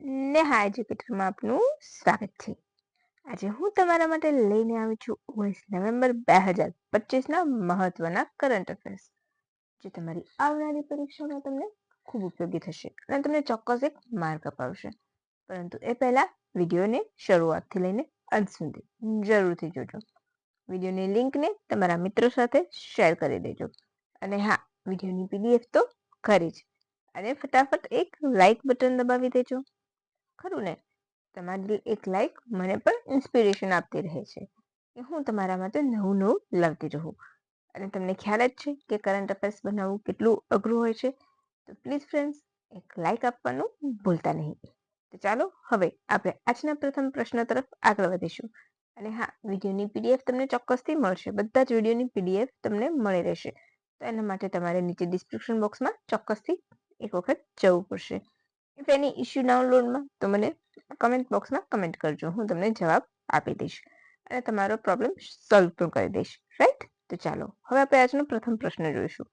નેહા એજ્યુકેટરમાં આપનું સ્વાગત છે. આજે હું તમારા માટે લઈને આવી છું ઓગણીસ નવેમ્બર બે હજાર પચીસના મહત્વના કરંટ અફેર્સ જે તમારી આવનારી પરીક્ષામાં તમને ખૂબ ઉપયોગી થશે અને તમને ચોક્કસ એક માર્ક અપાવશે. પરંતુ એ પહેલા વિડીયોને શરૂઆતથી લઈને અંત સુધી જરૂરથી જોજો. વિડીયોની લિંકને તમારા મિત્રો સાથે શેર કરી દેજો. અને હા, વિડીયોની પીડીએફ તો ખરી જ. અને ફટાફટ એક લાઈક બટન દબાવી દેજો. ખરું ને? તમારી એક લાઈક મને પણ ઇન્સ્પિરેશન આપતી રહે છે કે હું તમારા માટે નવું નવું લાવતી રહું. અને તમને ખ્યાલ જ છે કે કરંટ અફેર્સ બનાવવું કેટલું અઘરું હોય છે. તો પ્લીઝ ફ્રેન્ડ્સ એક લાઈક આપવાનું ભૂલતા નહીં. તો ચાલો હવે આપણે આજના પ્રથમ પ્રશ્ન તરફ આગળ વધીશું. અને હા, વિડીયોની પીડીએફ તમને ચોક્કસથી મળશે. બધા જ વિડીયોની પીડીએફ તમને મળી રહેશે. તો એના માટે તમારે નીચે ડિસ્ક્રિપ્શન બોક્સમાં ચોક્કસથી એક વખત જવું પડશે. ઇફ એની ઇશ્યુ ડાઉનલોડમાં તો મને કમેન્ટ બોક્સમાં કમેન્ટ કરજો. હું તમને જવાબ આપી દઈશ અને તમારો પ્રોબ્લેમ સોલ્વ પણ કરી દઈશ. રાઈટ તો ચાલો, હવે આપણે આજનો પ્રથમ પ્રશ્ન જોઈશું.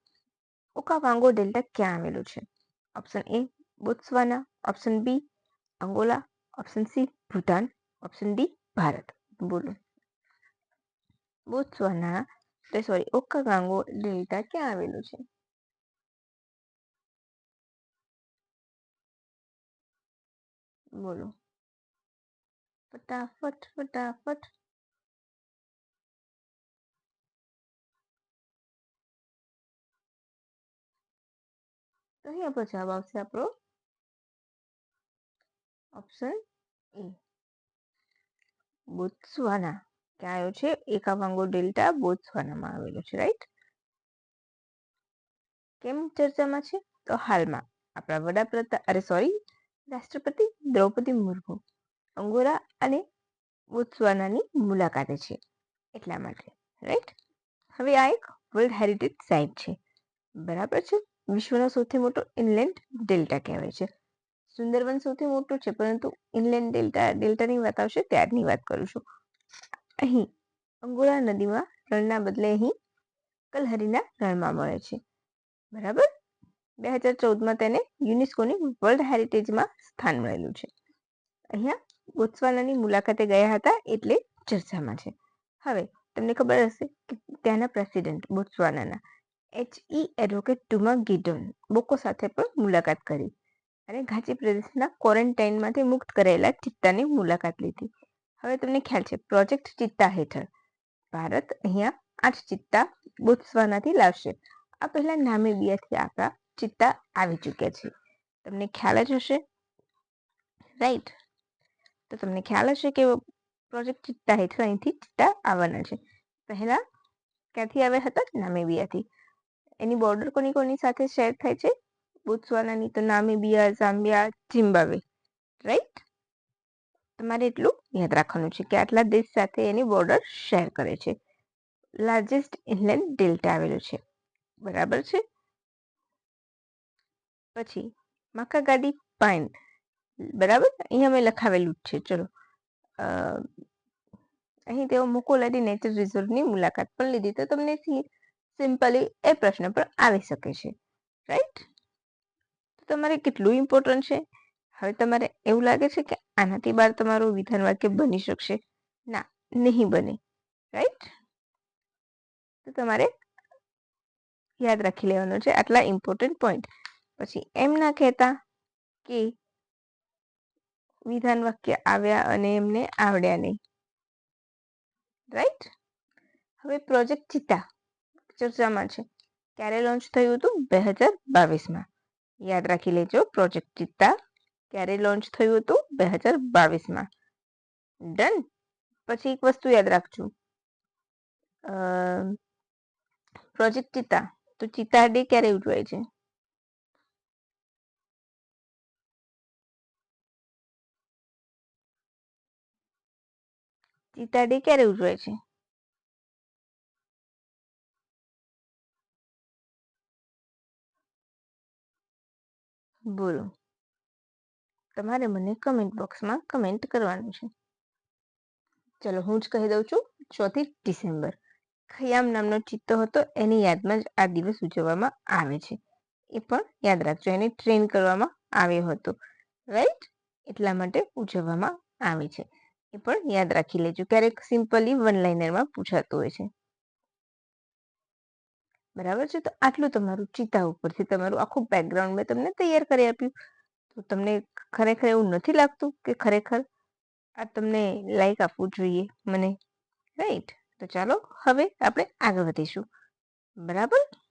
ઓકાવાંગો ડેલ્ટા ક્યાં આવેલું છે? Option A Botswana. Option B Angola. Option C Bhutan option D Bharat. બોલો. બોત્સવાના સોરી ઓકાવાંગો ડેલ્ટા ક્યાં આવેલું છે? બોલો. ફટાફટ ફટાફટ. તો પર જવાબ આવશે આપણો. Option A. બોત્સવાના. ક્યાં આવ્યો છે? એકાવાંગો ડેલ્ટા બોત્સવાનામાં આવેલો છે રાઈટ કેમ ચર્ચામાં છે? તો હાલમાં આપણા વડાપ્રધાન, અરે સોરી રાષ્ટ્રપતિ દ્રૌપદી મુર્મુ અંગોરા અને બોત્સવાનાની મુલાકાતે છે. એટલા માટે રાઈટ હવે આ એક વર્લ્ડ હેરિટેજ સાઇટ છે. બરાબર છે? વિશ્વનો સૌથી મોટો ઇનલેન્ડ ડેલ્ટા કહેવાય છે. સુંદરવન સૌથી મોટું છે, પરંતુ ઇનલેન્ડ ડેલ્ટા ડેલ્ટાની વાત આવશે, ત્યારની વાત કરું છું. અહીં અંગોરા નદીમાં રણના બદલે અહીં કલહરીના રણમાં મળે છે. બરાબર? બે હજાર ચૌદમાં તેને યુનેસ્કોની વર્લ્ડ હેરિટેજમાં સ્થાન મળેલું છે. અહીંયા બોત્સવાનાની મુલાકાતે ગયા હતા એટલે ચર્ચામાં છે. હવે, તમને ખબર હશે કે ત્યાંના president બોત્સવાનાના H E advocate Duma Gideon Boko સાથે પણ મુલાકાત કરી અને ઘાંચી પ્રદેશના ક્વોરન્ટાઇનમાંથી મુક્ત કરાયેલા ચિત્તાની મુલાકાત લીધી. હવે તમને ખ્યાલ છે, પ્રોજેક્ટ ચિત્તા હેઠળ. ભારત અહીંયા આઠ ચિત્તા બોત્સવાનાથી લાવશે. આ પહેલા નામીબિયાથી આપણા ચિત્તા આવી ચૂક્યા છે. તમને ખ્યાલ જ હશે? રાઈટ તો તમને ખ્યાલ હશે કે પ્રોજેક્ટ ચિત્તા હેઠળ અહીંથી ચિત્તા આવવાના છે. પહેલા ક્યાંથી આવ્યા હતા? નામેબિયાથી. એની બોર્ડર કોની કોની સાથે શેર થાય છે? બોત્સવાનાની તો નામેબિયા, ઝામ્બિયા, ઝિમ્બાબ્વે. રાઈટ તમારે એટલું યાદ રાખવાનું છે કે આટલા દેશ સાથે એની બોર્ડર શેર કરે છે. લાર્જેસ્ટ ઇનલેન્ડ ડેલ્ટા આવેલું છે. બરાબર છે? પછી માકાગાડી પાઇન બરાબર? અહીંયા મેં લખાવેલું જ છે. ચલો. અહીં તેઓ મુકોલાડી નેચર રિઝર્વની મુલાકાત પણ લીધી. તો તમને સિમ્પલી એ પ્રશ્ન પણ આવી શકે છે. રાઈટ તો તમારે કેટલું ઇમ્પોર્ટન્ટ છે? હવે તમારે એવું લાગે છે કે આનાથી બહાર તમારું વિધાન વાક્ય બની શકશે. ના, નહીં બને. રાઈટ તો તમારે યાદ રાખી લેવાનો છે આટલા ઇમ્પોર્ટન્ટ પોઈન્ટ પછી એમ ના કહેતા કે વિધાન વાક્ય આવ્યા અને એમને આવડ્યા નહીં. રાઈટ હવે પ્રોજેક્ટ ચિતા ચર્ચામાં છે. ક્યારે લોન્ચ થયું હતું? બે હજાર બાવીસમાં. યાદ રાખી લેજો પ્રોજેક્ટ ચિત્તા ક્યારે લોન્ચ થયું હતું? બે હજાર બાવીસમાં. ડન પછી એક વસ્તુ યાદ રાખજો. પ્રોજેક્ટ ચિત્તા તો ચિત્તા ડે ક્યારે ઉજવાય છે? ડે ક્યારે ઉજવાય છે? બોલો. તમારે મને કમેન્ટ બોક્સમાં કમેન્ટ કરવાનું છે. ચલો, હું જ કહી દઉં છું, ચોથી ડિસેમ્બર. ખયામ નામનો ચિત્તો હતો, એની યાદમાં જ આ દિવસ ઉજવવામાં આવે છે. એ પણ યાદ રાખજો, એને ટ્રેન કરવામાં આવ્યો હતો. રાઈટ એટલા માટે ઉજવવામાં આવે છે. પણ યાદ રાખી લેજો. ક્યારેક સિમ્પલી વન લાઇનરમાં પૂછાતું હોય છે. બરાબર છે? તો આટલું તમારું ચિતા ઉપરથી તમારું આખું બેકગ્રાઉન્ડ મેં તમને તૈયાર કરી આપ્યું. તો તમને ખરેખર એવું નથી લાગતું કે ખરેખર આ તમને લાઈક આપવું જોઈએ મને? રાઈટ તો ચાલો, હવે આપણે આગળ વધીશું. બરાબર?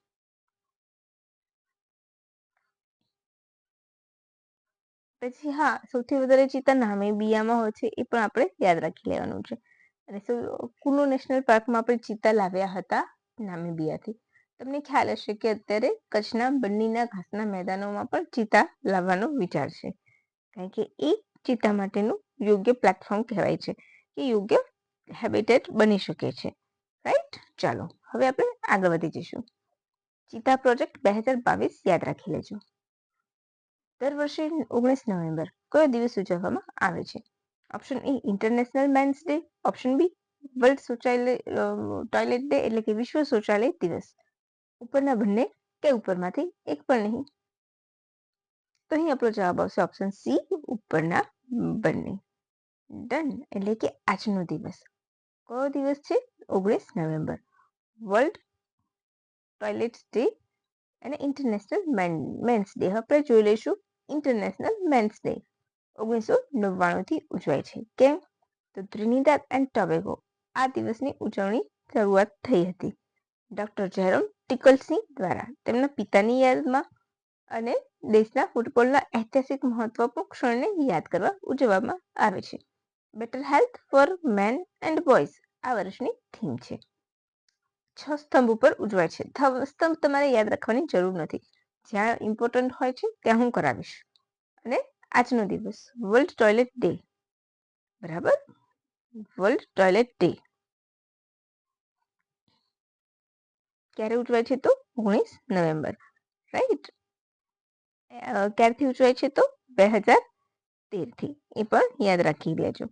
પછી હા, સૌથી વધારે ચિત્તા નામીબિયામાં હોય છે, એ પણ આપણે યાદ રાખી લેવાનું છે. અને કુલુ નેશનલ પાર્કમાં આપણે ચિત્તા લાવ્યા હતા નામીબિયાથી તમને ખ્યાલ હશે કે અત્યારે કચ્છના બન્નીના ઘાસના મેદાનોમાં પણ ચિત્તા લાવવાનો વિચાર છે. કારણ કે એ ચિત્તા માટેનું યોગ્ય પ્લેટફોર્મ કહેવાય છે કે યોગ્ય હેબિટેટ બની શકે છે. રાઈટ ચાલો, હવે આપણે આગળ વધી જઈશું. ચિતા પ્રોજેક્ટ બે હજાર બાવીસ યાદ રાખી લેજો. દર વર્ષે ઓગણીસ નવેમ્બર કયો દિવસ ઉજવવામાં આવે છે? Option A international men's day option B world શૌચાલય ટોયલેટ ડે એટલે કે વિશ્વ શૌચાલય દિવસ. ઉપરના બંને કે ઉપરમાંથી એક પણ નહીં? તો અહીં આપણો જવાબ આવશે ઓપ્શન સી ઉપરના બંને. ડન એટલે કે આજનો દિવસ. કયો દિવસ છે? ઓગણીસ નવેમ્બર. વર્લ્ડ ટોયલેટ ડે અને ઇન્ટરનેશનલ મેન્સ ડે આપણે જોઈ લઈશું ઇન્ટરનેશનલ મેન્સ ડે ઓગણીસો નવ્વાણુંથી ઉજવાય છે. કેમ? તો ત્રિનિદાદ એન્ડ ટોબેગો આ દિવસની ઉજવણી શરૂઆત થઈ હતી. ડોક્ટર જેરોમ ટિકલસિંહ દ્વારા તેમના પિતાની યાદમાં અને દેશના ફૂટબોલના ઐતિહાસિક મહત્વપૂર્ણ ક્ષણને યાદ કરવા ઉજવવામાં આવે છે. Better health for men and boys આ વર્ષની થીમ છે. છ સ્તંભ ઉપર ઉજવાય છે. સ્તંભ તમારે યાદ રાખવાની જરૂર નથી. જ્યાં ઇમ્પોર્ટન્ટ હોય છે, ત્યાં હું કરાવીશ. અને આજનો દિવસ વર્લ્ડ ટોયલેટ ડે બરાબર? વર્લ્ડ ટોયલેટ ડે ક્યારે ઉજવાય છે તો? ઓગણીસ નવેમ્બર. રાઈટ ક્યારથી ઉજવાય છે તો? બે હજાર તેરથી. એ પણ યાદ રાખી લેજો.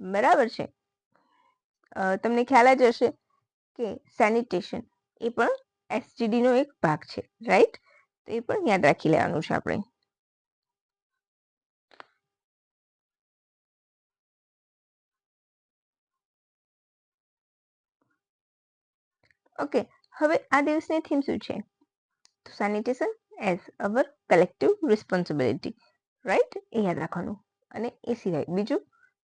બરાબર છે? તમને ખ્યાલ જ હશે કે સેનિટેશન એ પણ એસજીડીનો એક ભાગ છે. રાઈટ તો એ પણ યાદ રાખી લેવાનું છે આપણે. ઓકે, હવે આ દિવસની થીમ શું છે? તો sanitation as our collective responsibility right એ યાદ રાખવાનું. અને એ સિવાય બીજું,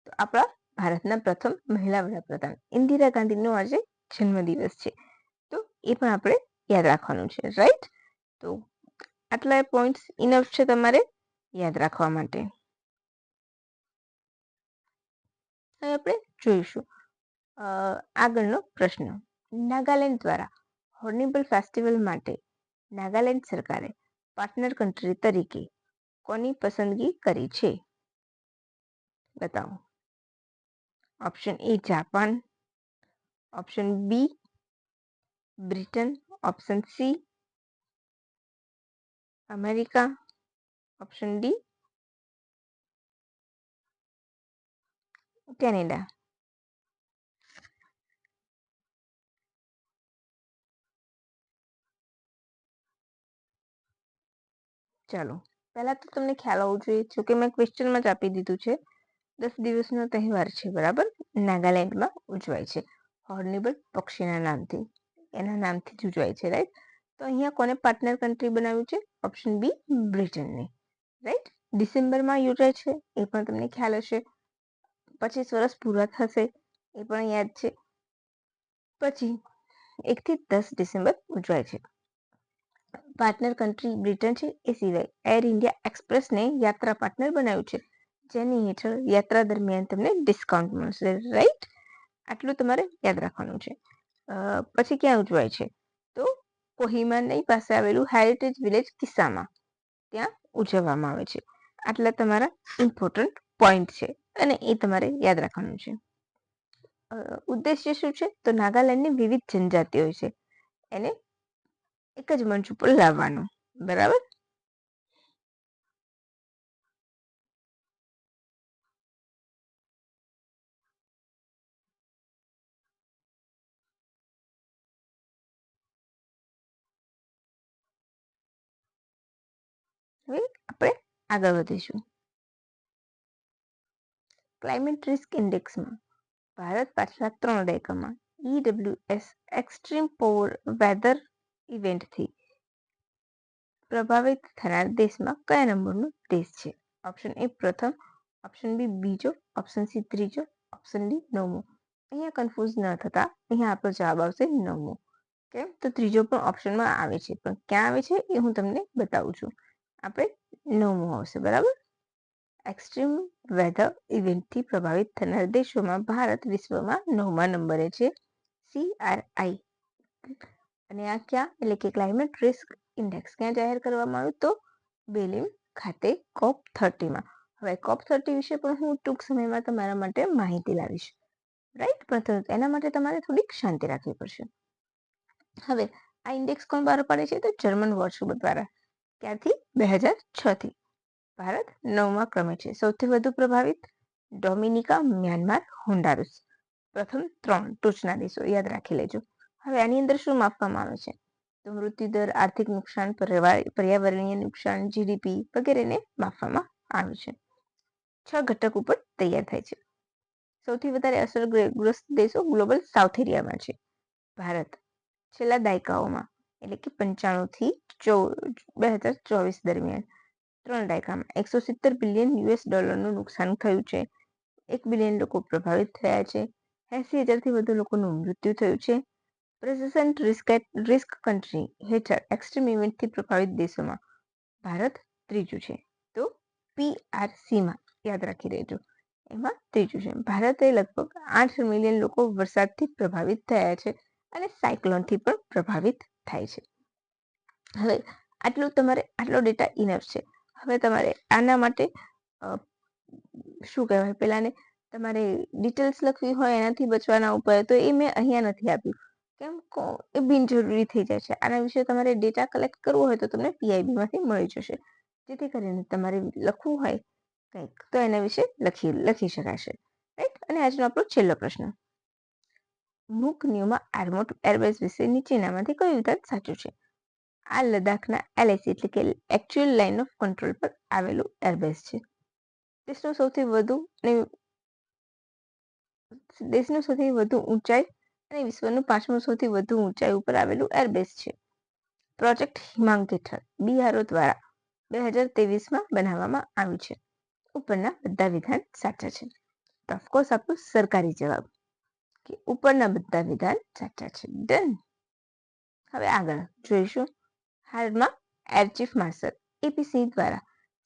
તો આપણા ભારતના પ્રથમ મહિલા વડાપ્રધાન ઇન્દિરા ગાંધીનો આજે જન્મદિવસ છે. તો એ પણ આપણે યાદ રાખવાનું છે રાઈટ તો આટલા પોઈન્ટ્સ ઇનફ છે તમારે યાદ રાખવા માટે. હવે આપણે જોઈશું. આગળનો પ્રશ્ન. નાગાલેન્ડ દ્વારા હોર્નિબલ ફેસ્ટિવલ માટે નાગાલેન્ડ સરકારે પાર્ટનર કન્ટ્રી તરીકે કોની પસંદગી કરી છે? બતાવો. Option A Japan option B Britain option C America option D Canada ચાલો પહેલા તો તમને ખ્યાલ હોવો જોઈએ જોકે મેં ક્વેશ્ચનમાં જ આપી દીધું છે દસ દિવસનો તહેવાર છે બરાબર નાગાલેન્ડમાં ઉજવાય છે હોર્નિબલ પક્ષીના નામથી એના નામથી જ ઉજવાય છે રાઈટ તો અહીંયા કોને પાર્ટનર કન્ટ્રી બનાવ્યું છે? Option B બ્રિટનને. રાઈટ ડિસેમ્બરમાં યોજાય છે, એ પણ તમને ખ્યાલ હશે. પચીસ વર્ષ પૂરા થશે, એ પણ યાદ છે. પછી એકથી દસ ડિસેમ્બર ઉજવાય છે. પાર્ટનર કન્ટ્રી બ્રિટન છે, એ સિવાય એર ઇન્ડિયા એક્સપ્રેસને યાત્રા પાર્ટનર બનાવ્યું છે. જેની હેઠળ યાત્રા દરમિયાન તમને ડિસ્કાઉન્ટ મળશે. રાઈટ આટલું તમારે યાદ રાખવાનું છે. પછી ક્યાં ઉજવાય છે? તો કોહિમાની પાસે આવેલું હેરિટેજ વિલેજ કિસ્સામાં. ત્યાં ઉજવવામાં આવે છે. આટલા તમારા ઇમ્પોર્ટન્ટ પોઈન્ટ છે અને એ તમારે યાદ રાખવાનું છે. ઉદ્દેશ્ય શું છે? તો નાગાલેન્ડની વિવિધ જનજાતિઓ છે. એને એક જ મંચ ઉપર લાવવાનું. બરાબર? આપણે આગળ વધીશું ક્લાઇમેટ રિસ્ક ઇન્ડેક્સમાં ભારત પાછલા ત્રણ દાયકામાં ઈડબ્લ્યુએસ એક્સ્ટ્રીમ પોવર વેધર ઇવેન્ટથી પ્રભાવિત થનાર દેશમાં કયા નંબરનો દેશ છે ઓપ્શન એ પ્રથમ ઓપ્શન બી બીજો ઓપ્શન સી ત્રીજો ઓપ્શન ડી નવમો અહીંયા કન્ફ્યુઝ ન થતા અહીંયા આપણો જવાબ આવશે નવમો કેમ તો ત્રીજો પણ ઓપ્શનમાં આવે છે પણ ક્યાં આવે છે એ હું તમને બતાવું છું આપણે નવમો આવશે બરાબર? એક્સ્ટ્રીમ વેધર ઇવેન્ટથી પ્રભાવિત થનાર દેશોમાં ભારત વિશ્વમાં નવમા નંબરે છે સીઆરઆઈ અને આ ક્યાં? એટલે કે ક્લાઇમેટ રિસ્ક ઇન્ડેક્સ ક્યાં જાહેર કરવામાં આવ્યું? તો બેલિમ ખાતે કોપ થર્ટીમાં હવે કોપ થર્ટી વિશે પણ હું ટૂંક સમયમાં તમારા માટે માહિતી લાવીશ. રાઈટ પણ એના માટે તમારે થોડીક શાંતિ રાખવી પડશે. હવે આ ઇન્ડેક્સ કોણ બહાર પાડે છે? તો જર્મન વોટ્સઅપ દ્વારા. ત્યારથી બે હજાર છ થી. ભારત નવમા ક્રમે છે. સૌથી વધુ પ્રભાવિત ડોમિનિકા, મ્યાનમાર હોન્ડારુસ પ્રથમ ત્રણ ટોચના દેશો, યાદ રાખી લેજો. હવે આની અંદર શું માપવામાં આવે છે? તો મૃત્યુદર આર્થિક નુકસાન પર્યાવરણીય નુકસાન જીડીપી વગેરેને માપવામાં આવે છે. છ ઘટક ઉપર તૈયાર થાય છે. સૌથી વધારે અસરગ્રસ્ત દેશો ગ્લોબલ સાઉથ એરિયામાં છે. ભારત છેલ્લા દાયકાઓમાં એટલે કે પંચાણું થી બે હજાર ચોવીસ દરમિયાન. ત્રણ દાયકામાં એકસો સિત્તેર બિલિયન યુએસ ડોલરનું નુકસાન થયું છે. એક બિલિયન લોકો પ્રભાવિત થયા છે. એસી હજારથી વધુ લોકોનું મૃત્યુ થયું છે. પ્રેસિડન્ટ રિસ્ક રિસ્ક કન્ટ્રી હેઠળ એક્સ્ટ્રીમ ઇવેન્ટથી પ્રભાવિત દેશોમાં ભારત ત્રીજું છે. તો પીઆરસીમાં યાદ રાખી રહેજો. એમાં ત્રીજું છે. ભારતે લગભગ આઠ મિલિયન લોકો વરસાદથી પ્રભાવિત થયા છે અને સાયક્લોનથી પણ પ્રભાવિત થાય છે. હવે આટલું તમારે, આટલો ડેટા ઇનફ છે. હવે તમારે આના માટે શું કહેવાય? પેલાને તમારે ડિટેલ્સ લખવી હોય, એનાથી બચવાના ઉપાય, તો એ મેં અહીંયા નથી આપ્યું. કેમ એ બિનજરૂરી થઈ જાય છે. આના વિશે તમારે ડેટા કલેક્ટ કરવો હોય, તો તમને પીઆઈબીમાંથી મળી જશે. જેથી કરીને તમારે લખવું હોય કંઈક, તો એના વિશે લખી લખી શકાશે. રાઈટ અને આજનો આપણો છેલ્લો પ્રશ્ન. મૂક ન્યુમાં આર્મોટ એરબેઝ વિશે નીચેનામાંથી કયું વિધાન સાચું છે? આ લદ્દાખના એલએસી એટલે કે એક્ચ્યુઅલ લાઇન ઓફ કંટ્રોલ પર આવેલું એરબેઝ છે. દેશનું સૌથી વધુ અને દેશનું સૌથી વધુ ઊંચાઈ અને વિશ્વનું પાંચમું સૌથી વધુ ઊંચાઈ ઉપર આવેલું એરબેઝ છે. પ્રોજેક્ટ હિમાંગ હેઠળ બીઆરઓ દ્વારા બે હજાર તેવીસમાં બનાવવામાં આવ્યું છે. ઉપરના બધા વિધાન સાચા છે. તો ઓફકોર્સ આપણું સરકારી જવાબ. કે ઉપરના બધા વિધાન સાચા છે. ડન હવે આગળ જોઈશું. હાલમાં એર ચીફ માર્શલ એપીસી દ્વારા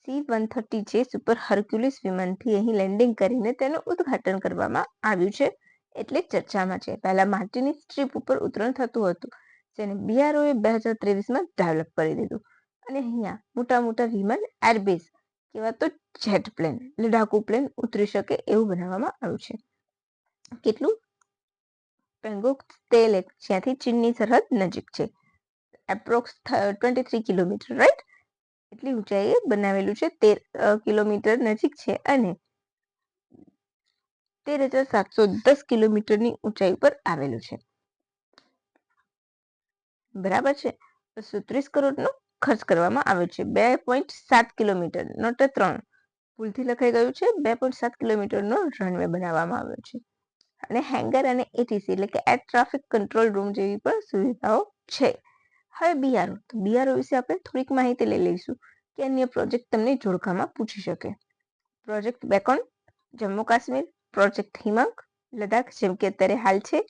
સી વન થર્ટી જે સુપર હર્ક્યુલિસ વિમાનથી અહીં લેન્ડિંગ કરીને તેનું ઉદ્ઘાટન કરવામાં આવ્યું છે. એટલે ચર્ચામાં છે. પહેલા માટીની સ્ટ્રીપ ઉપર ઉતરણ થતું હતું, જેને બીઆરઓએ બે હજાર ત્રેવીસમાં ડેવલપ કરી દીધું. અને અહીંયા મોટા મોટા વિમાન એરબેઝ કેવા તો જેટ પ્લેન લડાકુ પ્લેન ઉતરી શકે એવું બનાવવામાં આવ્યું છે. કેટલું? પેંગોક તેલ જ્યાંથી ચીનની સરહદ નજીક છે. Approx twenty three kilometre right એટલી ઊંચાઈએ બનાવેલું છે, તેર કિલોમીટર નજીક છે અને તેર હજાર સાતસો દસ કિલોમીટરની ઊંચાઈ પર આવેલું છે. બરાબર છે? બસો ત્રીસ કરોડનો ખર્ચ કરવામાં આવ્યો છે. બે પોઈન્ટ સાત કિલોમીટર, નોટ ત્રણ. ભૂલથી લખાઈ ગયું છે, બે પોઈન્ટ સાત કિલોમીટરનો રનવે બનાવવામાં આવ્યો છે. અને હેંગર અને એટીસી એટલે કે એર ટ્રાફિક કંટ્રોલ રૂમ જેવી પણ સુવિધાઓ છે. હવે બીઆરઓ તો બીઆરઓ વિશે આપણે થોડીક માહિતી લઈ લઈશું કે અન્ય પ્રોજેક્ટ તમને જોડકામાં પૂછી શકે. Project Beacon Jammu Kashmir project Himank Ladakh જેમ કે અત્યારે હાલ છે.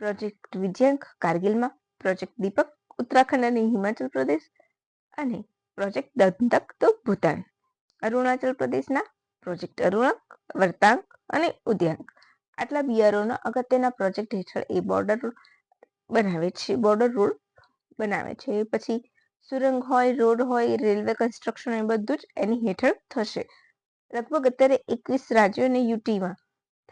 પ્રોજેક્ટ વિજયંક કારગિલમાં પ્રોજેક્ટ દીપક ઉત્તરાખંડ અને હિમાચલ પ્રદેશ અને પ્રોજેક્ટ દંતક તો ભૂતાન અરુણાચલ પ્રદેશના પ્રોજેક્ટ અરુણક વર્તાંક અને ઉદ્યાંક આટલા બિયારોના અગત્યના પ્રોજેક્ટ હેઠળ એ બોર્ડર બનાવે છે બોર્ડર રોડ બનાવે છે, પછી સુરંગ હોય, રોડ હોય રેલવે કન્સ્ટ્રક્શન એ બધું જ એની હેઠળ થશે. લગભગ અત્યારે એકવીસ રાજ્યો અને યુટીમાં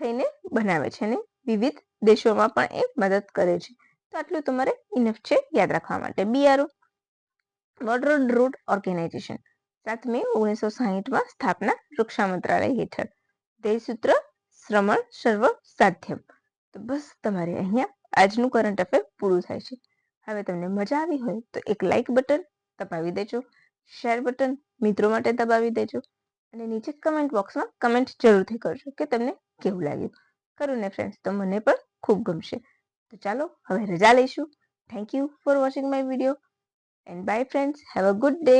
થઈને બનાવે છે અને વિવિધ દેશોમાં પણ એ મદદ કરે છે. તો આટલું તમારે ઇનફ છે યાદ રાખવા માટે. બીઆરઓ બોર્ડર રોડ ઓર્ગેનાઇઝેશન સાત મે ઓગણીસો સાહીઠમાં સ્થાપના રક્ષા મંત્રાલય હેઠળ. ધ્યેયસૂત્ર શ્રમણ સર્વ સાધ્યમ તો બસ તમારે અહીંયા આજનું કરંટ અફેર પૂરું થાય છે. હવે તમને મજા આવી હોય તો એક લાઈક બટન દબાવી દેજો. શેર બટન મિત્રો માટે દબાવી દેજો. અને નીચે કમેન્ટ બોક્સમાં કમેન્ટ જરૂરથી કરજો કે તમને કેવું લાગ્યું. કરું ને ફ્રેન્ડ્સ તો મને પણ ખૂબ ગમશે. તો ચાલો હવે રજા લઈશું. Thank you for watching my video and bye friends have a good day